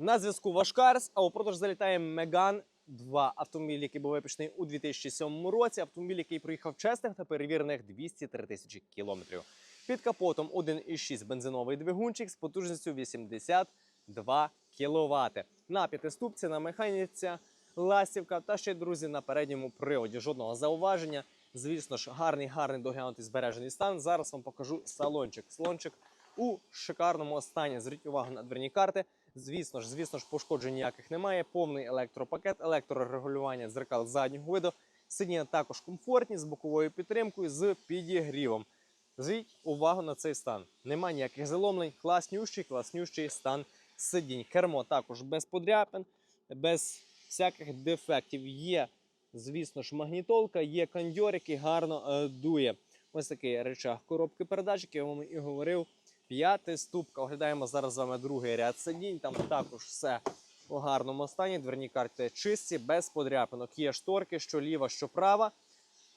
На зв'язку Вашкарс, а у продаж залітає Меган 2 автомобіль, який був випущений у 2007 році. Автомобіль, який проїхав чесних та перевірених 203 тисячі кілометрів. Під капотом 1,6 бензиновий двигунчик з потужністю 82 кВт. На п'ятиступці на механіці ластівка та ще, друзі, на передньому приводі. Жодного зауваження. Звісно ж, гарний, гарний доглянутий збережений стан. Зараз вам покажу салончик. Салончик у шикарному стані. Зверніть увагу на дверні карти. Звісно ж, звісно ж, пошкоджень ніяких немає. Повний електропакет, електрорегулювання дзеркал заднього виду. Сидіння також комфортні з боковою підтримкою, з підігрівом. Зверніть увагу на цей стан. Нема ніяких заломлень, класнющий, класнющий стан сидінь. Кермо також без подряпин, без всяких дефектів. Є, звісно ж, магнітолка, є кондьор, який гарно е, дує. Ось такий речах коробки передач, як я вам і говорив. П'ятий ступка. Оглядаємо зараз з вами другий ряд сидінь. Там також все у гарному стані. Дверні карти чисті, без подряпинок. Є шторки, що ліва, що права.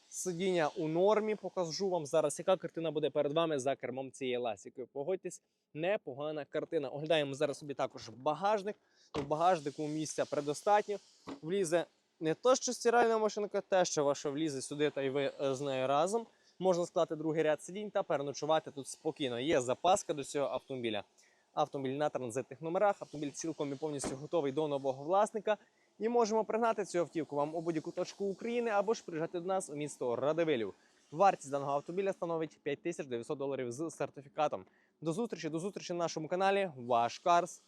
Сидіння у нормі. Покажу вам зараз, яка картина буде перед вами за кермом цієї ласіки. Погодьтесь, непогана картина. Оглядаємо зараз собі також багажник. В багажнику місця предостатньо. Влізе не то, що стиральна машинка, те, що ваша влізе сюди, та й ви е, з нею разом. Можна склати другий ряд сидінь та переночувати тут спокійно. Є запаска до цього автомобіля. Автомобіль на транзитних номерах. Автомобіль цілком і повністю готовий до нового власника. І можемо пригнати цю автівку вам у будь-яку точку України або ж приїжджати до нас у місто Радивилів. Вартість даного автомобіля становить 5900 доларів з сертифікатом. До зустрічі, до зустрічі на нашому каналі. Ваш Карс.